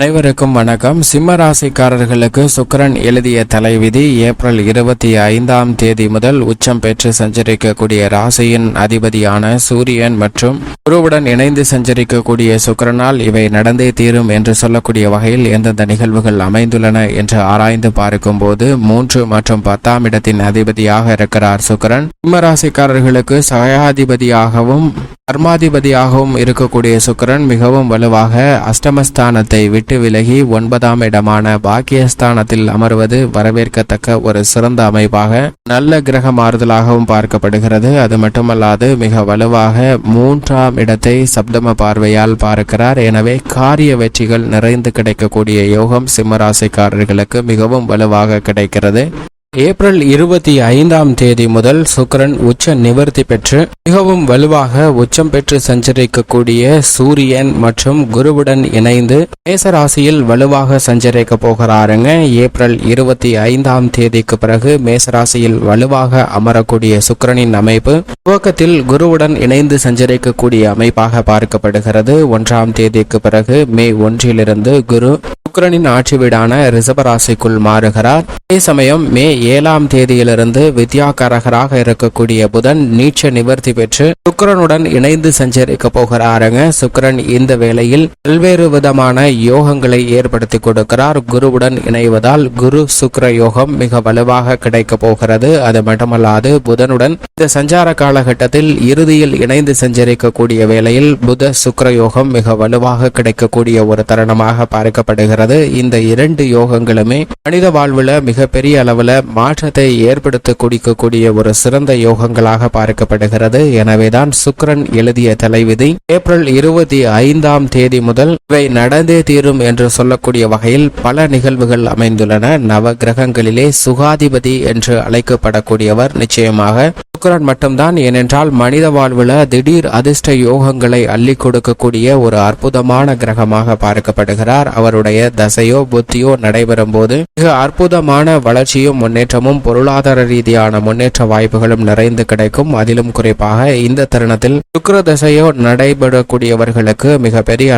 அனைவருக்கும் வணக்கம். சிம்ம ராசிக்காரர்களுக்கு சுக்கிரன் எழுதிய தலைவிதி ஏப்ரல் இருபத்தி ஐந்தாம் தேதி முதல் உச்சம் பெற்று சஞ்சரிக்கக்கூடிய ராசியின் அதிபதியான சூரியன் மற்றும் குருவுடன் இணைந்து சஞ்சரிக்கக்கூடிய சுக்கிரனால் இவை நடந்தே தீரும் என்று சொல்லக்கூடிய வகையில் எந்தெந்த நிகழ்வுகள் அமைந்துள்ளன என்று ஆராய்ந்து பார்க்கும்போது மூன்று மற்றும் பத்தாம் இடத்தின் அதிபதியாக இருக்கிறார் சுக்கிரன். சிம்ம ராசிக்காரர்களுக்கு சகாதிபதியாகவும் கர்மாதிபதியாகவும் இருக்கக்கூடிய சுக்கிரன் மிகவும் வலுவாக அஷ்டமஸ்தானத்தை விட்டு விலகி ஒன்பதாம் இடமான பாக்கியஸ்தானத்தில் அமர்வது வரவேற்கத்தக்க ஒரு சிறந்த அமைப்பாக நல்ல கிரக மாறுதலாகவும் பார்க்கப்படுகிறது. அது மட்டுமல்லாது மிக வலுவாக மூன்றாம் இடத்தை சப்தம பார்வையால் பார்க்கிறார். எனவே காரிய வெற்றிகள் நிறைந்து கிடைக்கக்கூடிய யோகம் சிம்மராசிக்காரர்களுக்கு மிகவும் வலுவாக கிடைக்கிறது. ஏப்ரல் இருபத்தி ஐந்தாம் தேதி முதல் சுக்கிரன் உச்ச நிவர்த்தி பெற்று மிகவும் வலுவாக உச்சம் பெற்று சஞ்சரிக்கக்கூடிய சூரியன் மற்றும் குருவுடன் இணைந்து மேசராசியில் வலுவாக சஞ்சரிக்க போகிறாருங்க. ஏப்ரல் இருபத்தி ஐந்தாம் தேதிக்கு பிறகு மேசராசியில் வலுவாக அமரக்கூடிய சுக்கிரனின் அமைப்பு துவக்கத்தில் குருவுடன் இணைந்து சஞ்சரிக்கக்கூடிய அமைப்பாக பார்க்கப்படுகிறது. ஒன்றாம் தேதிக்கு பிறகு மே ஒன்றிலிருந்து குரு சுக்கிரனின் ஆட்சி வீடான ரிசபராசிக்குள் மாறுகிறார். அதே சமயம் மே ஏழாம் தேதியிலிருந்து வித்யாகாரகராக இருக்கக்கூடிய புதன் நீச்ச நிவர்த்தி பெற்று சுக்கரனுடன் இணைந்து சஞ்சரிக்க போகிறாருங்க. சுக்கரன் இந்த வேளையில் பல்வேறு விதமான யோகங்களை ஏற்படுத்தி கொடுக்கிறார். குருவுடன் இணைவதால் குரு சுக்கர யோகம் மிக வலுவாக கிடைக்க போகிறது. அது மட்டுமல்லாது புதனுடன் இந்த சஞ்சார காலகட்டத்தில் இறுதியில் இணைந்து சஞ்சரிக்கக்கூடிய வேளையில் புத சுக்கர யோகம் மிக வலுவாக கிடைக்கக்கூடிய ஒரு தருணமாக பார்க்கப்படுகிறது. இந்த இரண்டு யோகங்களுமே மனித வாழ்வுல மிகப்பெரிய அளவுல மாற்றத்தை ஏற்படுத்த குடிக்கக்கூடிய ஒரு சிறந்த யோகங்களாக பார்க்கப்படுகிறது. எனவேதான் சுக்கிரன் எழுதிய தலைவிதி ஏப்ரல் இருபத்தி ஐந்தாம் தேதி முதல் இவை நடந்தே தீரும் என்று சொல்லக்கூடிய வகையில் பல நிகழ்வுகள் அமைந்துள்ளன. நவ கிரகங்களிலே சுகாதிபதி என்று அழைக்கப்படக்கூடியவர் நிச்சயமாக சுக்கிரன் மட்டும்தான் ஏனென்றால் மனித வாழ்வில் திடீர் அதிர்ஷ்ட யோகங்களை அள்ளி கொடுக்கக்கூடிய ஒரு அற்புதமான கிரகமாக பார்க்கப்படுகிறார். அவருடைய தசையோ புத்தியோ நடைபெறும் போது மிக அற்புதமான வளர்ச்சியும் முன்னேற்றமும் பொருளாதார ரீதியான முன்னேற்ற வாய்ப்புகளும் நிறைந்து கிடைக்கும். அதிலும் குறிப்பாக இந்த தருணத்தில் சுக்கர தசையோ நடைபெறக்கூடியவர்களுக்கு மிக பெரிய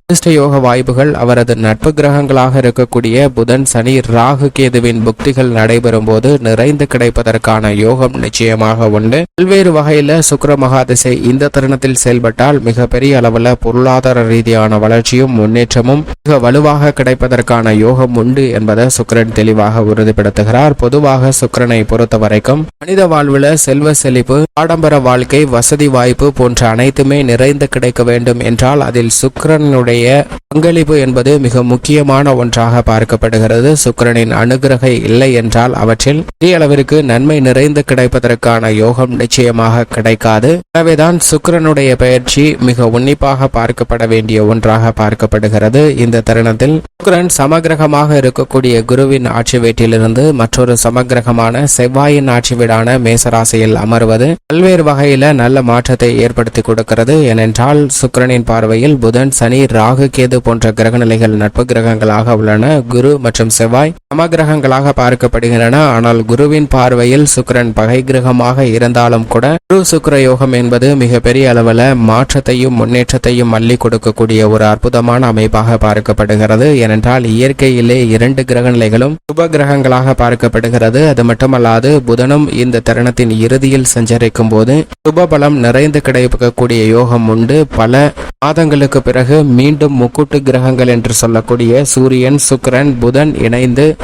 அதிர்ஷ்ட யோக வாய்ப்புகள் அவரது நட்பு கிரகங்களாக இருக்கக்கூடிய புதன் சனி ராகு கேதுவின் புக்திகள் நடைபெறும் போது நிறைந்து கிடைப்பதற்கான யோகம் நிச்சயமாக உண்டு. பல்வேறு வகையில சுக்கிர மகாதிசை இந்த தருணத்தில் செயல்பட்டால் மிக பெரிய அளவுல பொருளாதார ரீதியான வளர்ச்சியும் முன்னேற்றமும் மிக வலுவாக கிடைப்பதற்கான யோகம் உண்டு என்பதை சுக்கிரன் தெளிவாக உறுதிப்படுத்துகிறார். பொதுவாக சுக்கிரனை பொறுத்த வரைக்கும் மனித வாழ்வுல செல்வ செழிப்பு ஆடம்பர வாழ்க்கை வசதி வாய்ப்பு போன்ற அனைத்துமே நிறைந்து கிடைக்க வேண்டும் என்றால் அதில் சுக்கிரனுடைய பங்களிப்பு என்பது மிக முக்கியமான ஒன்றாக பார்க்கப்படுகிறது. சுக்கிரனின் அனுகிரகை இல்லை என்றால் அவற்றில் பெரிய அளவிற்கு நன்மை நிறைந்து கிடைப்பதற்கான அதற்கான யோகம் நிச்சயமாக கிடைக்காது. எனவேதான் சுக்கரனுடைய பயிற்சி மிக உன்னிப்பாக பார்க்கப்பட வேண்டிய ஒன்றாக பார்க்கப்படுகிறது. இந்த தருணத்தில் சுக்கரன் சமகிரகமாக இருக்கக்கூடிய குருவின் ஆட்சி வீட்டிலிருந்து மற்றொரு சமகிரகமான செவ்வாயின் ஆட்சி வீடான மேசராசியில் அமர்வது பல்வேறு வகையில நல்ல மாற்றத்தை ஏற்படுத்தி கொடுக்கிறது. ஏனென்றால் சுக்கரனின் பார்வையில் புதன் சனி ராகு கேது போன்ற கிரகநிலைகள் நட்பு கிரகங்களாக உள்ளன. குரு மற்றும் செவ்வாய் சமகிரகங்களாக பார்க்கப்படுகின்றன. ஆனால் குருவின் பார்வையில் சுக்கரன் பகை கிரகமாக இருந்தாலும் கூட குரு சுக்கிர யோகம் என்பது மிக பெரிய மாற்றத்தையும் முன்னேற்றத்தையும் மல்லி கொடுக்கக்கூடிய ஒரு அற்புதமான அமைப்பாக பார்க்கப்படுகிறது. ஏனென்றால் இயற்கையிலே இரண்டு கிரகநிலைகளும் சுப கிரகங்களாக பார்க்கப்படுகிறது. அது மட்டுமல்லாது புதனும் இந்த தருணத்தின் இறுதியில் சஞ்சரிக்கும் போது சுபபலம் நிறைந்து கிடைக்கக்கூடிய யோகம் உண்டு. பல மாதங்களுக்கு பிறகு மீண்டும் முக்கூட்டு கிரகங்கள் என்று சொல்லக்கூடிய சூரியன் சுக்கரன் புதன் இணைந்து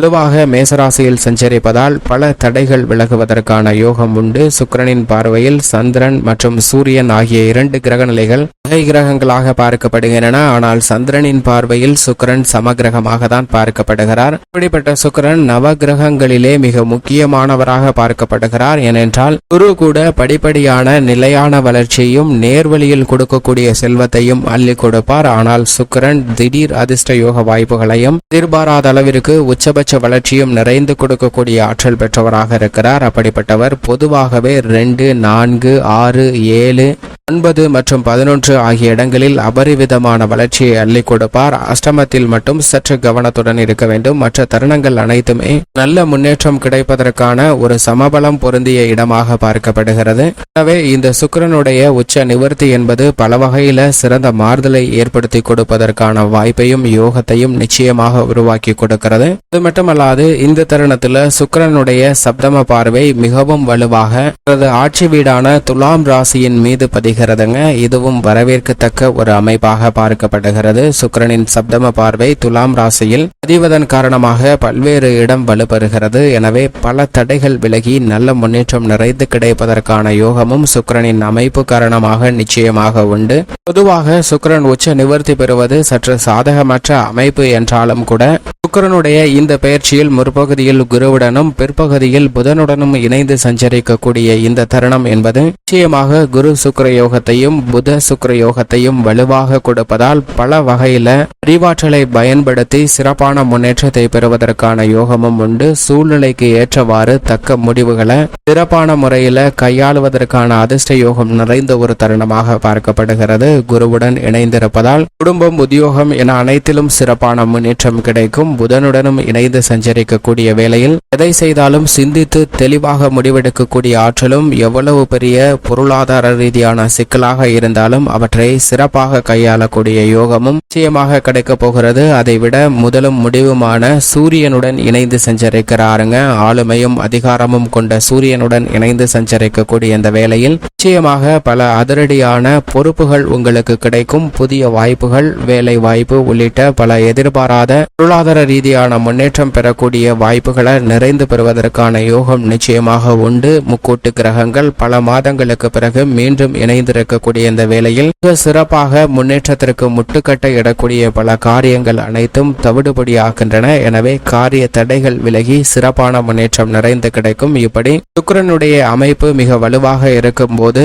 வலுவாக மேசராசியில் சஞ்சரிப்பதால் பல தடைகள் விலகுவதற்கான யோகம் உண்டு. சுக்கிரனின் பார்வையில் சந்திரன் மற்றும் சூரியன் ஆகிய இரண்டு கிரகநிலைகள் வகை கிரகங்களாக பார்க்கப்படுகின்றன. ஆனால் சந்திரனின் பார்வையில் சுக்கிரன் சமகிரகமாக தான் பார்க்கப்படுகிறார். இப்படிப்பட்ட சுக்கரன் நவ கிரகங்களிலே மிக முக்கியமானவராக பார்க்கப்படுகிறார். ஏனென்றால் குரு கூட படிப்படியான நிலையான வளர்ச்சியையும் நேர்வழியில் கொடுக்கக்கூடிய செல்வத்தையும் அள்ளி கொடுப்பார். ஆனால் சுக்கிரன் திடீர் அதிர்ஷ்ட யோக வாய்ப்புகளையும் எதிர்பாராத அளவிற்கு உச்சபட்ச அதிகபட்ச வளர்ச்சியும் நிறைந்து கொடுக்கக்கூடிய ஆற்றல் பெற்றவராக இருக்கிறார். அப்படிப்பட்டவர் பொதுவாகவே ரெண்டு நான்கு ஆறு ஏழு ஒன்பது மற்றும் பதினொன்று ஆகிய இடங்களில் அபரிவிதமான வளர்ச்சியை அள்ளி கொடுப்பார். அஷ்டமத்தில் மட்டும் சற்று கவனத்துடன் இருக்க வேண்டும். மற்ற தருணங்கள் அனைத்துமே நல்ல முன்னேற்றம் கிடைப்பதற்கான ஒரு சமபலம் பொருந்திய இடமாக பார்க்கப்படுகிறது. எனவே இந்த சுக்கரனுடைய உச்ச நிவர்த்தி என்பது பல வகையில சிறந்த மாறுதலை ஏற்படுத்தி கொடுப்பதற்கான வாய்ப்பையும் யோகத்தையும் நிச்சயமாக உருவாக்கி கொடுக்கிறது. அது மட்டுமல்லாது இந்த தருணத்துல சுக்கரனுடைய சப்தம பார்வை மிகவும் வலுவாக தனது ஆட்சி வீடான துலாம் ராசியின் மீது பதிகிறதுங்க இதுவும் வரவேற்கத்தக்க ஒரு அமைப்பாக பார்க்கப்படுகிறது சுக்கரனின் சப்தம பார்வை துலாம் ராசியில் பதிவதன் காரணமாக பல்வேறு இடம் வலுப்பெறுகிறது. எனவே பல தடைகள் விலகி நல்ல முன்னேற்றம் நிறைந்து கிடைப்பதற்கான யோகமும் சுக்கரனின் அமைப்பு காரணமாக நிச்சயமாக உண்டு. பொதுவாக சுக்கரன் உச்ச நிவர்த்தி பெறுவது சற்று சாதகமற்ற அமைப்பு என்றாலும் கூட சுக்கரனுடைய இந்த பயிற்சியில் முற்பகுதியில் குருவுடனும் பிற்பகுதியில் புதனுடனும் இணைந்து சஞ்சரிக்கக்கூடிய இந்த தருணம் என்பது நிச்சயமாக குரு சுக்கர யோகத்தையும் புத சுக்கர யோகத்தையும் வலுவாக கொடுப்பதால் பல வகையில அறிவாற்றலை பயன்படுத்தி சிறப்பான முன்னேற்றத்தை பெறுவதற்கான யோகமும் உண்டு. சூழ்நிலைக்கு ஏற்றவாறு தக்க முடிவுகளை சிறப்பான முறையில கையாளுவதற்கான அதிர்ஷ்ட யோகம் நிறைந்த ஒரு தருணமாக பார்க்கப்படுகிறது. குருவுடன் இணைந்திருப்பதால் குடும்பம் உத்தியோகம் என அனைத்திலும் சிறப்பான முன்னேற்றம் கிடைக்கும். புதனுடனும் இணைந்து சஞ்சரிக்கக்கூடிய வேளையில் எதை செய்தாலும் சிந்தித்து தெளிவாக முடிவெடுக்கக்கூடிய ஆற்றலும் எவ்வளவு பெரிய பொருளாதார ரீதியான சிக்கலாக இருந்தாலும் அவற்றை சிறப்பாக கையாளக்கூடிய யோகமும் நிச்சயமாக கிடைக்கப் போகிறது. அதைவிட முதலும் முடிவுமான சூரியனுடன் இணைந்து சஞ்சரிக்கிறாருங்க. ஆளுமையும் அதிகாரமும் கொண்ட சூரியனுடன் இணைந்து சஞ்சரிக்கக்கூடிய இந்த வேளையில் நிச்சயமாக பல அதிரடியான பொறுப்புகள் உங்களுக்கு கிடைக்கும். புதிய வாய்ப்புகள் வேலை வாய்ப்பு உள்ளிட்ட பல எதிர்பாராத பொருளாதார ரீதியான முன்னேற்றம் பெறக்கூடிய வாய்ப்புகளை நிறைந்து பெறுவதற்கான யோகம் நிச்சயமாக உண்டு. முக்கூட்டு கிரகங்கள் பல மாதங்களுக்கு பிறகு மீண்டும் இணைந்திருக்கக்கூடிய இந்த வேளையில் மிக சிறப்பாக முன்னேற்றத்திற்கு முட்டுக்கட்டை இடக்கூடிய பல காரியங்கள் அனைத்தும் தவிடுபடியாகின்றன. எனவே காரிய தடைகள் விலகி சிறப்பான முன்னேற்றம் நிறைந்து கிடைக்கும். இப்படி சுக்கரனுடைய அமைப்பு மிக வலுவாக இருக்கும் போது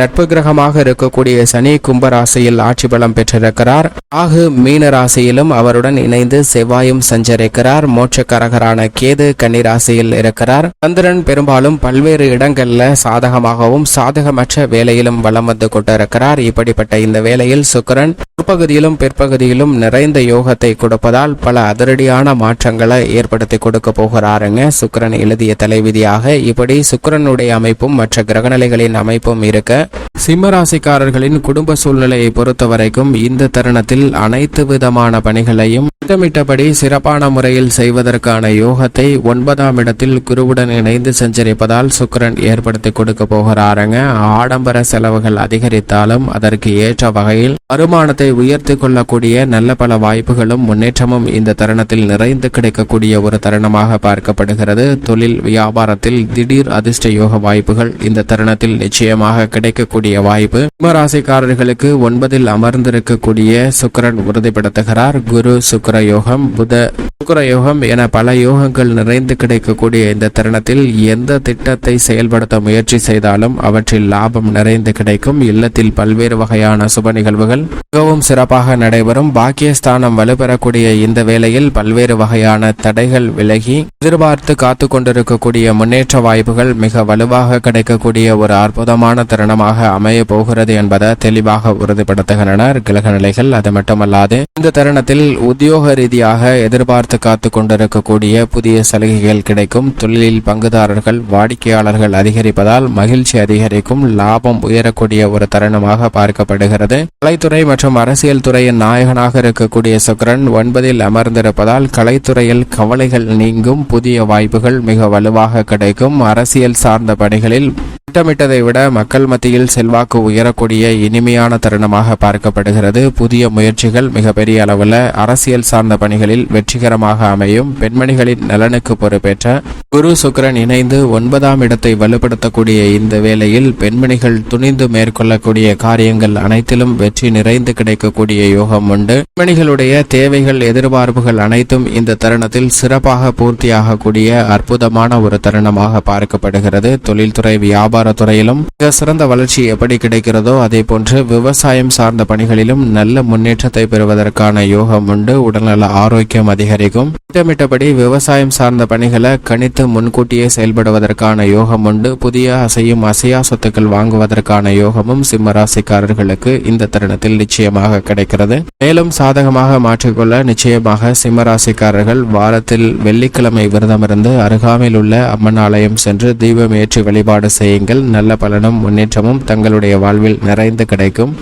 நட்பு கிரகமாக இருக்கக்கூடிய சனி கும்பராசியில் ஆட்சி பலம் பெற்றிருக்கிறார். ஆகு மீன ராசியிலும் அவருடன் இணைந்து செவ்வாயும் சஞ்சரிக்கிறார். மோட்சக்கரகரான கேது கன்னிராசியில் இருக்கிறார். சந்திரன் பெரும்பாலும் பல்வேறு இடங்கள்ல சாதகமாகவும் சாதகமற்ற வேலையிலும் வலம் வந்து கொண்டிருக்கிறார். இப்படிப்பட்ட இந்த வேளையில் சுக்கிரன் பகுதியிலும் பிற்பகுதியிலும் நிறைந்த யோகத்தை கொடுப்பதால் பல அதிரடியான மாற்றங்களை ஏற்படுத்தி கொடுக்க போகிறாருங்க. சுக்கிரன் எழுதிய தலைவிதியாக இப்படி சுக்கிரனுடைய அமைப்பும் மற்ற கிரகநிலைகளின் அமைப்பும் இருக்க சிம்மராசிக்காரர்களின் குடும்ப சூழ்நிலையை பொறுத்தவரைக்கும் இந்த தருணத்தில் அனைத்து விதமான பணிகளையும் திட்டமிட்டபடி சிறப்பான முறையில் செய்வதற்கான யோகத்தை ஒன்பதாம் இடத்தில் குருவுடன் இணைந்து சஞ்சரிப்பதால் சுக்கிரன் ஏற்படுத்தி கொடுக்க போகிறாருங்க. ஆடம்பர செலவுகள் அதிகரித்தாலும் அதற்கு ஏற்ற வகையில் வருமானத்தை உயர்த்தி கொள்ளக்கூடிய நல்ல பல வாய்ப்புகளும் முன்னேற்றமும் இந்த தருணத்தில் நிறைந்து கிடைக்கக்கூடிய ஒரு தருணமாக பார்க்கப்படுகிறது. தொழில் வியாபாரத்தில் திடீர் அதிர்ஷ்ட யோக வாய்ப்புகள் இந்த தருணத்தில் நிச்சயமாக கிடைக்கக்கூடிய வாய்ப்பு. சிம்மராசிக்காரர்களுக்கு ஒன்பதில் அமர்ந்திருக்கக்கூடிய சுக்கிரன் உறுதிப்படுத்துகிறார். குரு சுக்கர யோகம் புத சுக்கர யோகம் என பல யோகங்கள் நிறைந்து கிடைக்கக்கூடிய இந்த தருணத்தில் எந்த திட்டத்தை செயல்படுத்த முயற்சி செய்தாலும் அவற்றில் லாபம் நிறைந்து கிடைக்கும். இல்லத்தில் பல்வேறு வகையான சுப நிகழ்வுகள் மிகவும் சிறப்பாக நடைபெறும். பாக்கியஸ்தானம் வலுப்பெறக்கூடிய இந்த வேளையில் பல்வேறு வகையான தடைகள் விலகி எதிர்பார்த்து காத்து கொண்டிருக்கக்கூடிய முன்னேற்ற வாய்ப்புகள் மிக வலுவாக கிடைக்கக்கூடிய ஒரு அற்புதமான தருணமாக அமைய போகிறது என்பதை தெளிவாக உறுதிப்படுத்துகின்றனர். கிரக நிலைகள் அது மட்டுமல்லாது இந்த தருணத்தில் உத்தியோக ரீதியாக எதிர்பார்த்து காத்து கொண்டிருக்கக்கூடிய புதிய சலுகைகள் கிடைக்கும். தொழிலில் பங்குதாரர்கள் வாடிக்கையாளர்கள் அதிகரிப்பதால் மகிழ்ச்சி அதிகரிக்கும். லாபம் உயரக்கூடிய ஒரு தருணமாக பார்க்கப்படுகிறது. கலைத்துறை மற்றும் அரசியல் துறையின் நாயகனாக இருக்கக்கூடிய சுக்கிரன் ஒன்பதில் அமர்ந்திருப்பதால் கலைத்துறையில் கவலைகள் நீங்கும். புதிய வாய்ப்புகள் மிக வலுவாக கிடைக்கும். அரசியல் சார்ந்த பணிகளில் திட்டமிட்டதை விட மக்கள் மத்தியில் செல்வாக்கு உயரக்கூடிய இனிமையான தருணமாக பார்க்கப்படுகிறது. புதிய முயற்சிகள் மிகப்பெரிய அளவில் அரசியல் சார்ந்த பணிகளில் வெற்றிகரமாக அமையும். பெண்மணிகளின் நலனுக்கு பொறுப்பேற்ற குரு சுக்கிரன் இணைந்து ஒன்பதாம் இடத்தை வலுப்படுத்தக்கூடிய இந்த வேளையில் பெண்மணிகள் துணிந்து மேற்கொள்ளக்கூடிய காரியங்கள் அனைத்திலும் வெற்றி நிறைந்து கிடைக்கக்கூடிய யோகம் உண்டு. பெண்மணிகளுடைய தேவைகள் எதிர்பார்ப்புகள் அனைத்தும் இந்த தருணத்தில் சிறப்பாக பூர்த்தியாகக்கூடிய அற்புதமான ஒரு தருணமாக பார்க்கப்படுகிறது. தொழில்துறை வியாபார துறையிலும் மிக சிறந்த வளர்ச்சி எப்படி கிடைக்கிறதோ அதே போன்று விவசாயம் சார்ந்த பணிகளிலும் நல்ல முன்னேற்றத்தை பெறுவதற்கான யோகம் உண்டு. உடல்நல ஆரோக்கியம் அதிகரிக்கும். திட்டமிட்டபடி விவசாயம் சார்ந்த பணிகளை கணித்து முன்கூட்டியே செயல்படுவதற்கான யோகம் உண்டு. புதிய அசையும் அசையா சொத்துக்கள் வாங்குவதற்கான யோகமும் சிம்ம ராசிக்காரர்களுக்கு இந்த தருணத்தில் நிச்சயமாக கிடைக்கிறது. மேலும் சாதகமாக மாற்றிக்கொள்ள நிச்சயமாக சிம்ம ராசிக்காரர்கள் வாரத்தில் வெள்ளிக்கிழமை விரதமிருந்து அருகாமையில் உள்ள அம்மன் ஆலயம் சென்று தீபம் ஏற்றி வழிபாடு செய்யுங்கள். நல்ல பலனும் முன்னேற்றமும் உங்களுடைய வாழ்வில் நிறைந்து கிடைக்கும்.